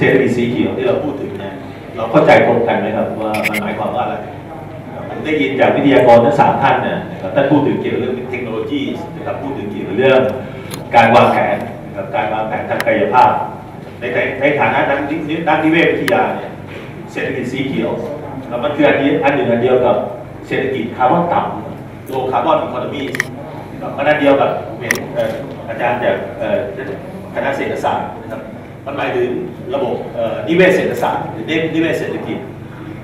เศรษฐกิจสีเขียวที่เราพูดถึงเนี่ยเราเข้าใจตรงกันไหมครับว่ามันหมายความว่าอะไรผมได้ยินจากวิทยากรทั้งสามท่านเนี่ยนะครับท่านพูดถึงเกี่ยวกับเรื่องเทคโนโลยีนะครับพูดถึงเกี่ยวกับเรื่องการวางแผนนะครับการวางแผนทางกายภาพ ในในในฐานะนักนินักนิเวศวิทยาเนี่ยเศรษฐกิจสีเขียวแล้วมันคืออันนี้อันหนึ่งอันเดียวกับเศรษฐกิจคาร์บอนต่ำโลคาร์บอนอีโคโนมีนะครับมันอันเดียวกับเห็นอาจารย์จากคณะเศรษฐศาสตร์นะครับ มันหมายถึงระบบนิเวศเศรษฐศาสตร์หรือนิเวศเศรษฐกิจ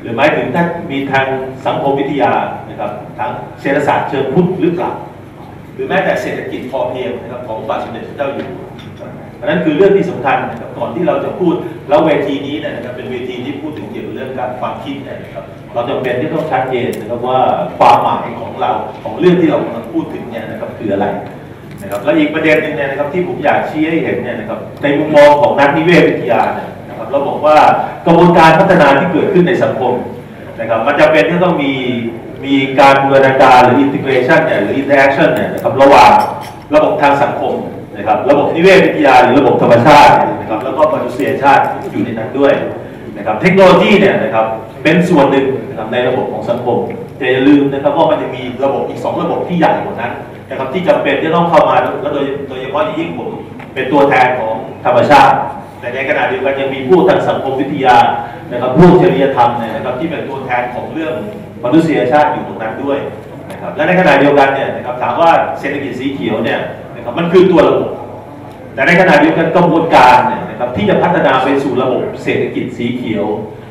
หรือหมายถึงถ้ามีทางสังคมวิทยานะครับทางเศรษฐศาสตร์เชิงพุทธหรือเปล่าหรือแม้แต่เศรษฐกิจพอเพียงนะครับของบาทสมเด็จพระเจ้าอยู่หัวอันนั้นคือเรื่องที่สำคัญนะครับก่อนที่เราจะพูดแล้วเวทีนี้นะครับเป็นเวทีที่พูดถึงเกี่ยวกับเรื่องการความคิดนยนะครับเราจำเป็นที่ต้องชัดเจนนะครับว่าความหมายของเราของเรื่องที่เรากำลังพูดถึงเนี่ยนะครับคืออะไร นะครับและอีกประเด็นหนึ่งเนี่ยนะครับที่ผมอยากชี้ให้เห็นเนี่ยนะครับในมุมมองของนักนิเวศวิทยาเนี่ยนะครับเราบอกว่ากระบวนการพัฒนาที่เกิดขึ้นในสังคมนะครับมันจะเป็นที่ต้องมีมีการบูรณาการหรืออินทิเกรชันเนี่ยหรืออินเตอร์แอคชั่นเนี่ยนะครับระหว่างระบบทางสังคมนะครับระบบนิเวศวิทยาหรือระบบธรรมชาตินะครับแล้วก็มนุษยชาติอยู่ในนั้นด้วยนะครับเทคโนโลยีเนี่ยนะครับ เป็นส่วนหนึ่งนะครับในระบบของสังคมแต่อย่าลืมนะครับว่ามันจะมีระบบอีกสองระบบที่ใหญ่กว่านั้นนะครับที่จำเป็นที่ต้องเข้ามาแล้วโดยโดยเฉพาะยิ่งผมเป็นตัวแทนของธรรมชาติ แต่ในขณะเดียวกันยังมีผู้ทางสังคมวิทยานะครับผู้จริยธรรมนะครับที่เป็นตัวแทนของเรื่องมนุษยชาติอยู่ตรงนั้นด้วยนะครับและในขณะเดียวกันเนี่ยนะครับถามว่าเศรษฐกิจสีเขียวเนี่ยนะครับมันคือตัวระบบ แต่ในขณะเดียวกันกระบวนการเนี่ยนะครับที่จะพัฒนาไปสู่ระบบเศรษฐกิจสีเขียว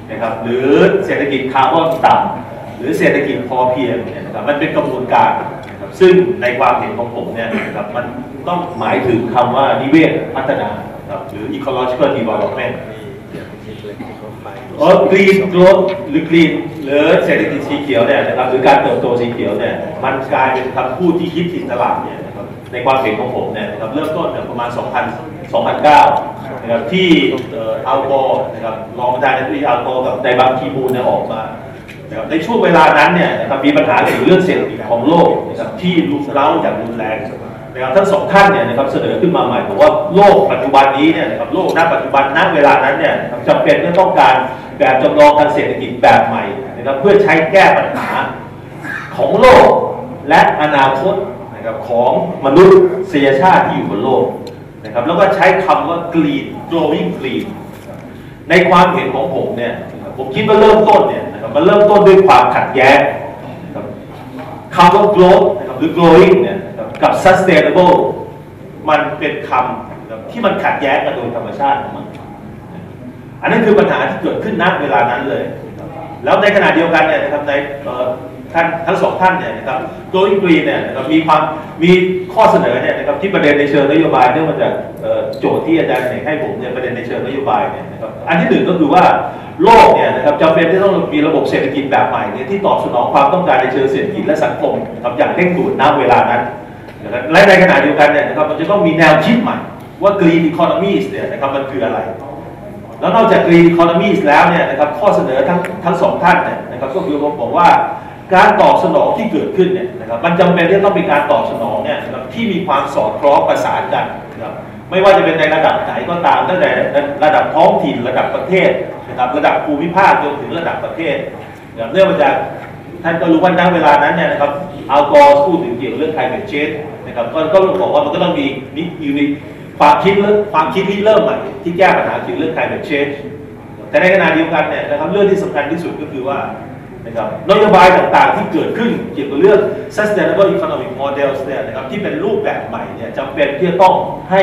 นะครับหรือเศรษฐกิจคาร์บอนต่ำหรือเศรษฐกิจพอเพียงเนี่ยนะครับมันเป็นกระบวนการนะครับซึ่งในความเห็นของผมเนี่ยนะครับมันต้องหมายถึงคำว่านิเวศพัฒนาครับหรือ ecological development อ๋อกรีนโกลดหรือกรีนหรือเศรษฐกิจสีเขียวเนี่ยนะครับหรือการเติบโตสีเขียวเนี่ยมันกลายเป็นคำพูดที่คิดติดตลาดเนี่ยนะครับในความเห็นของผมเนี่ยนะครับเริ่มต้นเนี่ยประมาณ 2000 2009นะครับที่เอ่ออัลกอร์นะครับรองประธานาธิบดีอัลกอร์กับไดบังคีมูนเนี่ยออกมานะครับในช่วงเวลานั้นเนี่ยนะครับมีปัญหาเกี่ยวกับเรื่องเศรษฐกิจของโลกนะครับที่รุนแรงอย่างรุนแรง นะครับทั้งสองท่านเนี่ยนะครับเสนอขึ้นมาใหม่บอกว่าโลกปัจจุบันนี้เนี่ยนะครับโลกณปัจจุบันณเวลานั้นเนี่ยจำเป็นที่ต้องการแบบจำลองทางเศรษฐกิจแบบใหม่นะครับเพื่อใช้แก้ปัญหาของโลกและอนาคตนะครับของมนุษยชาติที่อยู่บนโลกนะครับแล้วก็ใช้คำว่า green growing green ในความเห็นของผมเนี่ยผมคิดว่าเริ่มต้นเนี่ยนะครับมันเริ่มต้นด้วยความขัดแย้งคำว่า growth นะครับหรือ growing เนี่ย กับ sustainable มันเป็นคำที่มันขัดแย้งกันโดยธรรมชาติของมัน อันนั้นคือปัญหาที่เกิดขึ้นณเวลานั้นเลย แล้วในขณะเดียวกันเนี่ยนะครับในท่านทั้งสองท่านเนี่ยนะครับโดยกรีนเนี่ยนะครับมีความมีข้อเสนอเนี่ยนะครับที่ประเด็นในเชิงนโยบายเนื่องมาจากโจทย์ที่อาจารย์ให้ผมเนี่ยประเด็นในเชิงนโยบายเนี่ยนะครับอันที่หนึ่งก็คือว่าโลกเนี่ยนะครับจำเป็นที่ต้องมีระบบเศรษฐกิจแบบใหม่เนี่ยที่ตอบสนองความต้องการในเชิงเศรษฐกิจและสังคมนะครับอย่างเร่งด่วนณเวลานั้น นะครับและในขณะเดียวกันเนี่ยนะครับมันจะต้องมีแนวคิดใหม่ว่า green economies เนี่ยนะครับมันคืออะไร แล้วนอกจาก Green Economies แล้วเนี่ยนะครับข้อเสนอทั้งทั้งสองท่านเนี่ยนะครับก็คือผมบอกว่าการตอบสนองที่เกิดขึ้นเนี่ยนะครับมันจำเป็นที่ต้องมีการตอบสนองเนี่ยนะครับที่มีความสอดคล้องประสานกันนะครับไม่ว่าจะเป็นในระดับไหนก็ตามตั้งแต่ระดับท้องถิ่นระดับประเทศนะครับระดับภูมิภาคจนถึงระดับประเทศนะครับเนื่องมาจากท่านก็รู้ว่าณเวลานั้นเนี่ยนะครับ อัลกอร์พูดถึงเกี่ยวกับเรื่อง climate change นะครับก็ก็บอกว่ามันก็ต้องมีนิอยู่ในความคิดเรื่องความคิดที่เริ่มใหม่ที่แก้ปัญหาเกี่ยวกับเรื่อง climate change แต่ในขณะเดียวกันเนี่ยนะครับเรื่องที่สำคัญที่สุดก็คือว่านะครับนโยบายต่างๆที่เกิดขึ้นเกี่ยวกับเรื่อง sustainable economic models เนี่ยนะครับที่เป็นรูปแบบใหม่เนี่ยจำเป็นที่จะต้องให้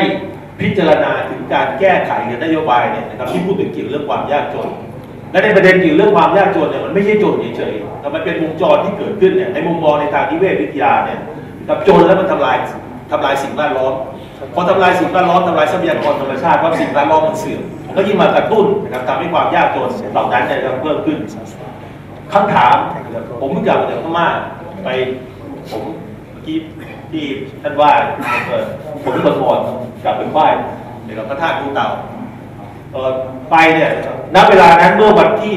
พิจารณาถึงการแก้ไขนโยบายเนี่ยนะครับที่พูดถึงเกี่ยวกับเรื่องความยากจน และในประเด็นเกี่ยวกับเรื่องความยากจนเนี่ยมันไม่ใช่จนเฉยๆแต่มันเป็นวงจรที่เกิดขึ้นเนี่ยในมุมมองในทางนิเวศวิทยาเนี่ยกับจนแล้วมันทำลายทำลายสิ่งแวดล้อมพอทำลายสิ่งแวดล้อมทำลายทรัพยากรธรรมชาติเพราะสิ่งแวดล้อมมันเสื่อมมันก็ยิ่งมากระตุ้นนะครับทำให้ความยากจนเหล่านั้นเนี่ยนะเพิ่มขึ้นคำถามผมเพิ่งกลับมาจากพม่าไปผมเมื่อกี้ที่ท่านว่าเอ่อผมเป็นคนก่อนกลับไปไหว้เดี๋ยวเราพระธาตุภูเต่า ไปเนี่ยณเวลานั้นเมื่อวันที่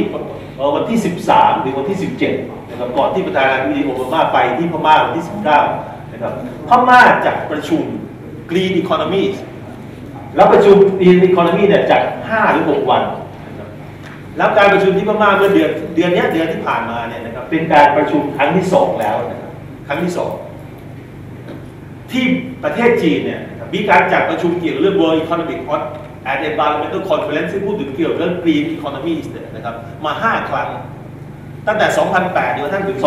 วันที่ 13ถึงวันที่ 17นะครับก่อนที่ประธานาธิบดีโอบามาไปที่พม่าวันที่ 19นะครับพม่าจัดประชุม Green Economy แล้วประชุมดีนอีคอนมีเนี่ยจัด 5 หรือ 6 วันนะครับแล้วการประชุมที่พม่าเมื่อเดือนเดือนนี้เดือนที่ผ่านมาเนี่ยนะครับเป็นการประชุมครั้งที่สองแล้วนะครับครั้งที่สองที่ประเทศจีนเนี่ยมีการจัดประชุมเกี่ยวกับเรื่อง World Economic and Environmental Conference ที่พูดถึงเกี่ยวกับเรื่อง Green Economy เนี่ยนะครับมา 5 ครั้ง ตั้งแต่ 2008จนกระทั่งถึง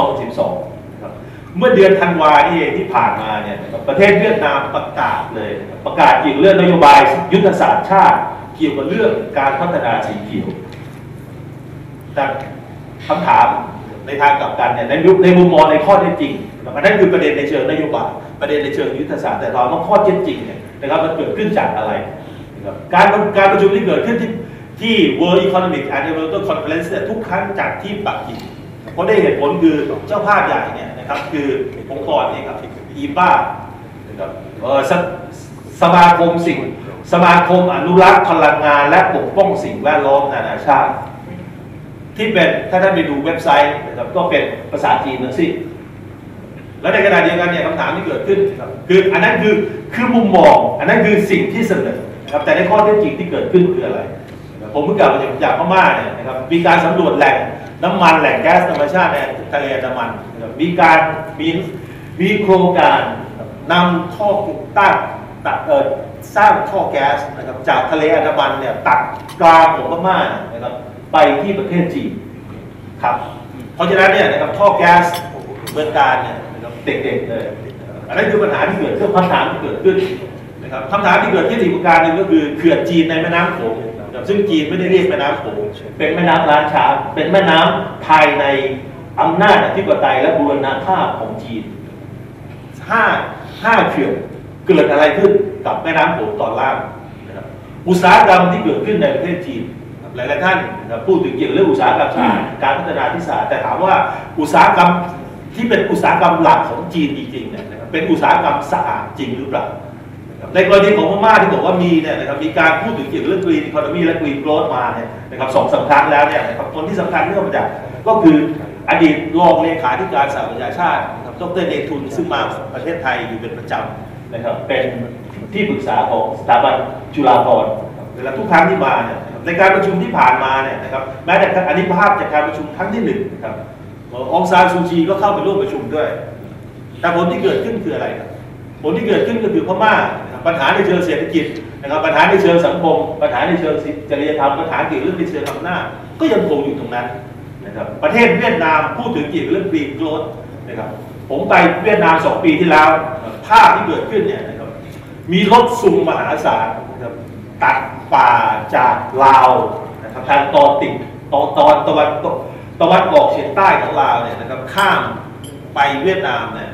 2012นะครับเมื่อเดือนธันวานี่เองที่ผ่านมาเนี่ยประเทศเวียดนามประกาศเลย ประกาศเกี่ยวกับเรื่องนโยบายยุทธศาสตร์ชาติ เกี่ยวกับเรื่องการพัฒนาสีเขียวแต่คำถามในทางกลับกันเนี่ยในยุคในมุมมองในข้อเท็จจริงนะครับอันนั้นคือประเด็นในเชิงนโยบายประเด็นในเชิงยุทธศาสตร์แต่ถามว่าข้อเท็จจริงเนี่ยนะครับมันเกิดขึ้นจากอะไร นะครับการการประชุมที่เกิดขึ้นที่ที่ World Economic and Environmental Conference เนี่ยทุกครั้งจัดที่ปักกิ่งเพราะได้เหตุผลคือเจ้าภาพใหญ่เนี่ยนะครับคือองค์กรนี่ครับอีบ้านะครับเออสสมาคมสิ่งสมาคมอนุรักษ์พลังงานและปกป้องสิ่งแวดล้อมนานาชาติ ที่เป็นถ้าท่านไปดูเว็บไซต์นะครับก็เป็นภาษาจีนทั้งสิ้นแล้วในขณะเดียวกันเนี่ยคำถามที่เกิดขึ้นครับคืออันนั้นคือคือมุมมอง อันนั้นคือสิ่งที่เสนอ นะครับแต่ในข้อเท็จจริงที่เกิดขึ้นคืออะไร ผมเพิ่งกลับมาจากจากพม่าเนี่ยนะครับมีการสำรวจแหล่งน้ำมันแหล่งแก๊สธรรมชาติในทะเลอันดามันมีการมีมีโครงการนำท่อตั้งตัดเออสร้างท่อแก๊สนะครับจากทะเลอันดามันเนี่ยตัดกลางของพม่านะครับไปที่ประเทศจีนครับเพราะฉะนั้นเนี่ยนะครับท่อแก๊สเมืองการเนี่ยเด็กๆเลยอันนั้นคือปัญหาที่เกิดขึ้นคำถามที่เกิดขึ้น นะครับคำถามที่เกิดขึ้นอีกประการหนึ่งก็คือเขื่อนจีนในแม่น้ำโขงนะครับซึ่งจีนไม่ได้เรียกแม่น้ำโขงเป็นแม่น้ำล้านช้างเป็นแม่น้ำภายในอำนาจอธิปไตยและบูรณาภาพของจีนห้าห้าเขื่อนเกิดอะไรขึ้นกับแม่น้ำโขงตอนล่างนะครับอุตสาหกรรมที่เกิดขึ้นในประเทศจีนหลายๆท่านพูดถึงเกี่ยวกับเรื่องอุตสาหกรรมการพัฒนาที่สาแต่ถามว่าอุตสาหกรรมที่เป็นอุตสาหกรรมหลักของจีนจริงๆเนี่ยเป็นอุตสาหกรรมสะอาดจริงหรือเปล่า ในกรณีของพม่าที่บอกว่ามีเนี่ยนะครับมีการพูดถึงเกี่ยวกับเรื่อง green economy และ green growth มาเนี่ยนะครับสองสามครั้งแล้วเนี่ยนะครับคนที่สำคัญเนื่องมาจากก็คืออดีตรองเลขาธิการสหประชาชาตินะครับดรเนทุนซึ่งมาประเทศไทยอยู่เป็นประจำนะครับเป็นที่ปรึกษาของสถาบันจุฬาภรณ์เวลาทุกครั้งที่มาเนี่ยในการประชุมที่ผ่านมาเนี่ยนะครับแม้แต่อันนี้ภาพจากการประชุมครั้งที่หนึ่งนะครับองซานซูจีก็เข้าไปร่วมประชุมด้วย แต่ผลที่เกิดขึ้นคืออะไรผลที่เกิดขึ้นก็คือพม่า ปัญหาในเชิงเศรษฐกิจนะครับปัญหาในเชิงสังคม ปัญหาในเชิงจริยธรรมปัญหาเกี่ยวกับเรื่องในเชิงอำนาจก็ยังคงอยู่ตรงนั้นนะครับประเทศเวียดนามพูดถึงเกี่ยวกับเรื่อง green growth นะครับผมไปเวียดนามสองปีที่แล้ว ภาพที่เกิดขึ้นเนี่ยนะครับมีรถซุงมหาศาลนะครับตัดป่าจากลาวนะครับทางตอนติดตอนตอนตะวันตะวันออกเฉียงใต้ของลาวเนี่ยนะครับข้ามไปเวียดนามเนี่ย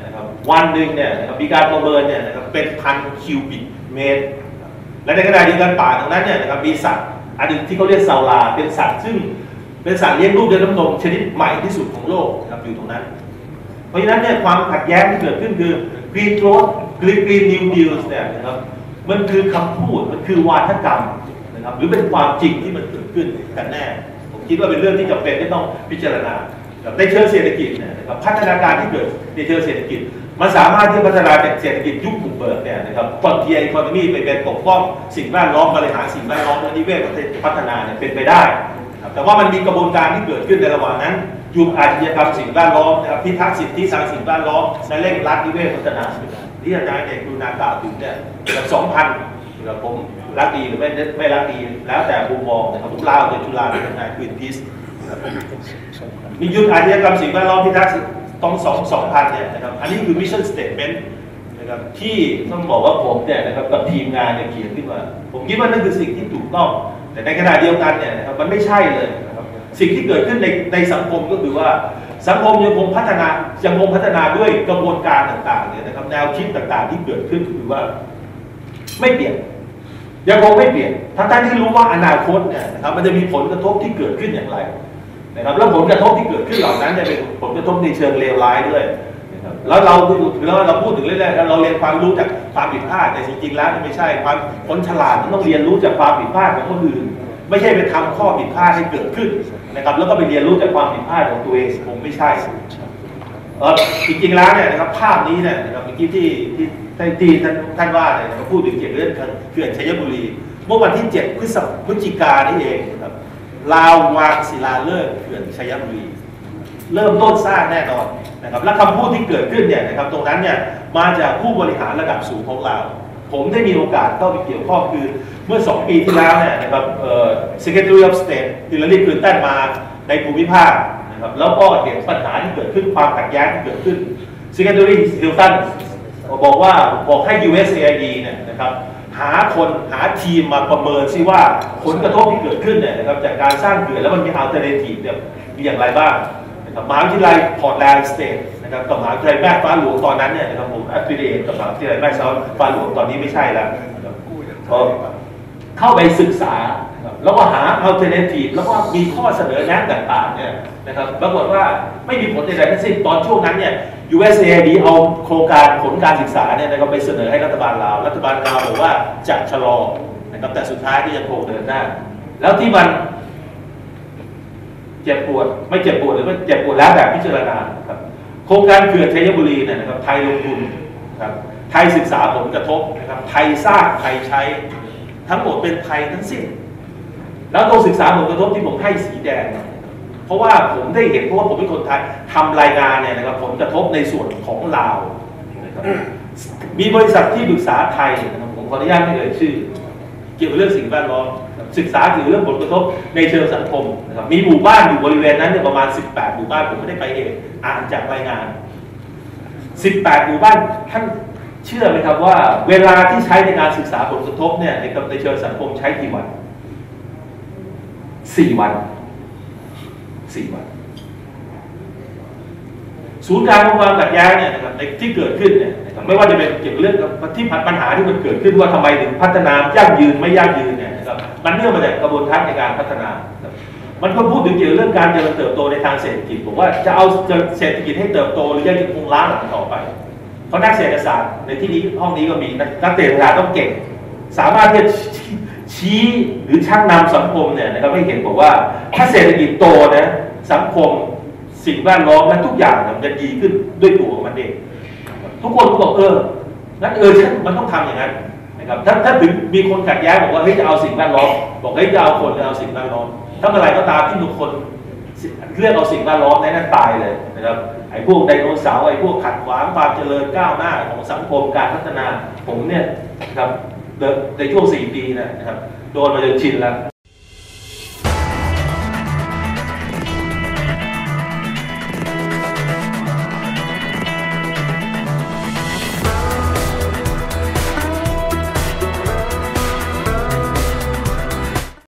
วันหนึ่งเนี่ยนะครับมีการประเมินเนี่ยนะครับเป็นพันคิวบิกเมตร และในขณะเดียวกันป่าตรงนั้นเนี่ยนะครับมีสัตว์อันหนึงที่เขาเรียกซาลาเป็นสัตว์ซึ่งเป็นสัตว์เลี้ยงลูกด้วยน้ำนมชนิดใหม่ที่สุดของโลกนะครับอยู่ตรงนั้น เพราะฉะนั้นเนี่ยความขัดแย้งที่เกิดขึ้นคือ Green Growth Green Green New Deals เนี่ยนะครับมันคือคำพูดมันคือวาทกรรมนะครับหรือเป็นความจริงที่มันเกิดขึ้นกันแน่ผมคิดว่าเป็นเรื่องที่จำเป็นที่ต้องพิจารณาในเชิงเศรษฐกิจเนี่ยนะครับพัฒนาการที่เกิดในเชิงเศรษฐกิจ มันสามารถที่พัฒนาจากเศรษฐกิจยุคบุกเบิกเนี่ยนะครับคอนเทียอีโคโนมีไปเป็นปกป้องสิ่งแวดล้อมบริหารสิ่งแวดล้อมและนิเวศประเทศพัฒนาเนี่ยเป็นไปได้ครับแต่ว่ามันมีกระบวนการที่เกิดขึ้นในระหว่างนั้น ยุคอาชญากรรมสิ่งแวดล้อมนะครับพิทักษ์สิทธิทางสิ่งแวดล้อมและเร่งรัดนิเวศพัฒนาที่อาจารย์เอกดูนากล่าวถึงเนี่ยสองพันนะครับผมรักดีหรือไม่ไม่รักดีแล้วแต่มุมมองนะครับผมลาวเป็นจุฬาเป็นนายควินพิสมียุทธอาชญากรรมสิ่งแวดล้อมพิทักษ์ ต้องสองสองพันเนี่ยนะครับ อันนี้คือมิชชั่นสเตทเมนต์นะครับที่ต้องบอกว่าผมเนี่ยนะครับกับทีมงานเนี่ยเขียนขึ้นมา ผมคิดว่านั่นคือสิ่งที่ถูกต้อง แต่ในขณะเดียวกันเนี่ยนะครับมันไม่ใช่เลยนะครับสิ่งที่เกิดขึ้นในในสังคมก็คือว่าสังคมยังคงพัฒนายังคงพัฒนาด้วยกระบวนการต่างๆเนี่ยนะครับแนวคิดต่างๆ ที่เกิดขึ้นคือว่า ไม่เปลี่ยนยังคงไม่เปลี่ยนทั้งๆที่รู้ว่าอนาคตเนี่ยนะครับมันจะมีผลกระทบที่เกิดขึ้นอย่างไร นะครับแล้วผลกระทบที่เกิดขึ้นเหล่านั้นเนี่ยเป็นผลกระทบในเชิงเลวร้ายด้วยนะครับแล้วเราถือว่าเราพูดถึงเรื่อยๆเราเรียนความรู้จากความผิดพลาดแต่จริงๆแล้วไม่ใช่ความคนฉลาดมันต้องเรียนรู้จากความผิดพลาดของคนอื่น ไม่ใช่ไปทำข้อผิดพลาดให้เกิดขึ้นนะครับ แล้วก็ไปเรียนรู้จากความผิดพลาดของตัวเองคงไม่ใช่เออจริงๆแล้วเนี่ยนะครับภาพนี้เนี่ยนะครับเมื่อกี้ที่ที่ที่ที่ท่านท่านว่าเนี่ยนะครับพูดถึงเกี่ยวกับเรื่องเขื่อนชัยบุรี เมื่อวันที่ 7 พฤศจิกานี่เอง ลาววางศิลาฤกษ์เขื่อนชัยบุรีเริ่มต้นสร้างแน่นอนนะครับและคำพูดที่เกิดขึ้นเนี่ยนะครับตรงนั้นเนี่ยมาจากผู้บริหารระดับสูงของเราวผมได้มีโอกาสเข้าไปเกี่ยวข้องคือเมื่อ 2 ปีที่แล้วเนี่ยนะครับเอ่อ Secretary of State ฮิลลารีคลินตันมาในภูมิภาคนะครับแล้วก็เห็นปัญหาที่เกิดขึ้นความขัดแย้งที่เกิดขึ้น Secretary Hilton บอกว่าบอกให้ USAID เนี่ยนะครับ หาคนหาทีมมาประเมินซิว่าผลกระทบที่เกิดขึ้นเนี่ยนะครับจากการสร้างเขื่อนแล้วมันมี alternative เนี่ยมีอย่างไรบ้างนะครับมหาวิทยาลัยพอร์ตแลนด์สเตทนะครับกับมหาวิทยาลัยแม่ฟ้าหลวงตอนนั้นเนี่ยนะครับผมอัฟฟิเดตกับมหาวิทยาลัยแม่ฟ้าหลวงตอนนี้ไม่ใช่แล้วนะครับก็เข้าไปศึกษาแล้วก็หา alternative แล้วก็มีข้อเสนอแนะต่างๆเนี่ยนะครับปรากฏว่าไม่มีผลใดๆทั้งสิ้นตอนช่วงนั้นเนี่ย USAID เอาโครงการผลการศึกษาเนี่ยนะครับไปเสนอให้รัฐบาลลาว รัฐบาลลาวบอกว่าจะชะลอนะครับแต่สุดท้ายก็ยังคงเดินหน้า แล้วที่มันเจ็บปวด ไม่เจ็บปวดหรือไม่เจ็บปวดแล้วแบบพิจารณาครับโครงการเขื่อนชัยบุรีเนี่ยนะครับไทยลงทุนครับไทยศึกษาผลกระทบนะครับไทยสร้างไทยใช้ ทั้งหมดเป็นไทยทั้งสิ้น แล้วตัวศึกษาผลกระทบที่ผมให้สีแดงนี่ย เพราะว่าผมได้เห็นเพราะว่าผมเป็นคนไทยทำรายงานเนี่ยนะครับผลกระทบในส่วนของลาวนะครับมีบริษัทที่ปรึกษาไทยนะครับผมขออนุญาตไม่เอ่ยชื่อ เกี่ยวกับเรื่องสิ่งแวดล้อมศึกษาเกี่ยวกับเรื่องผลกระทบในเชิงสังคมนะครับมีหมู่บ้านอยู่บริเวณนั้นเนี่ยประมาณ 18 หมู่บ้านผมไม่ได้ไปเองอ่านจากรายงาน 18 หมู่บ้านท่านเชื่อไหมครับว่าเวลาที่ใช้ในการศึกษาผลกระทบเนี่ยในในเชิงสังคมใช้กี่วัน 4 วัน 4วัน ศูนย์กลางของความขัดแย้งเนี่ยนะครับในที่เกิดขึ้นเนี่ยนะครับไม่ว่าจะเป็นเกี่ยวกับเรื่องกับที่ปัญหาที่มันเกิดขึ้นว่าทำไมถึงพัฒนายั่งยืนไม่ยั่งยืนเนี่ยนะครับมันเนื่องมาจากกระบวนการในการพัฒนาครับมันก็พูดถึงเกี่ยวกับเรื่องการเจริญเติบโตในทางเศรษฐกิจบอกว่าจะเอาเศรษฐกิจให้เติบโตหรือยังจะคงล้าหลังต่อไป เพราะนักเศรษฐศาสตร์ในที่นี้ห้องนี้ก็มีนักเศรษฐศาสตร์ต้องเก่ง สามารถที่จะชี้หรือชักนำสังคมเนี่ยนะครับให้เห็นบอกว่าถ้าเศรษฐกิจโตนะ สังคมสิ่งแวดล้อมและทุกอย่างมันจะดีขึ้นด้วยตัวของมันเอง ทุกคนก็บอกเอองั้นเออฉันมันต้องทำอย่างนั้นนะครับถ้าถ้าถึงมีคนขัดแย้งบอกว่าเฮ้ยจะเอาสิ่งแวดล้อมบอกเฮ้ยจะเอาคนหรือเอาสิ่งแวดล้อมถ้าเมื่อไรก็ตามที่ทุกคนเลือกเอาสิ่งแวดล้อมในนั้นตายเลยนะครับไอ้พวกไดโนเสาร์ไอ้พวกขัดขวางความเจริญก้าวหน้าของสังคมการพัฒนาผมเนี่ยนะครับในช่วงสี่ปีนะครับโดนมาจนชินแล้ว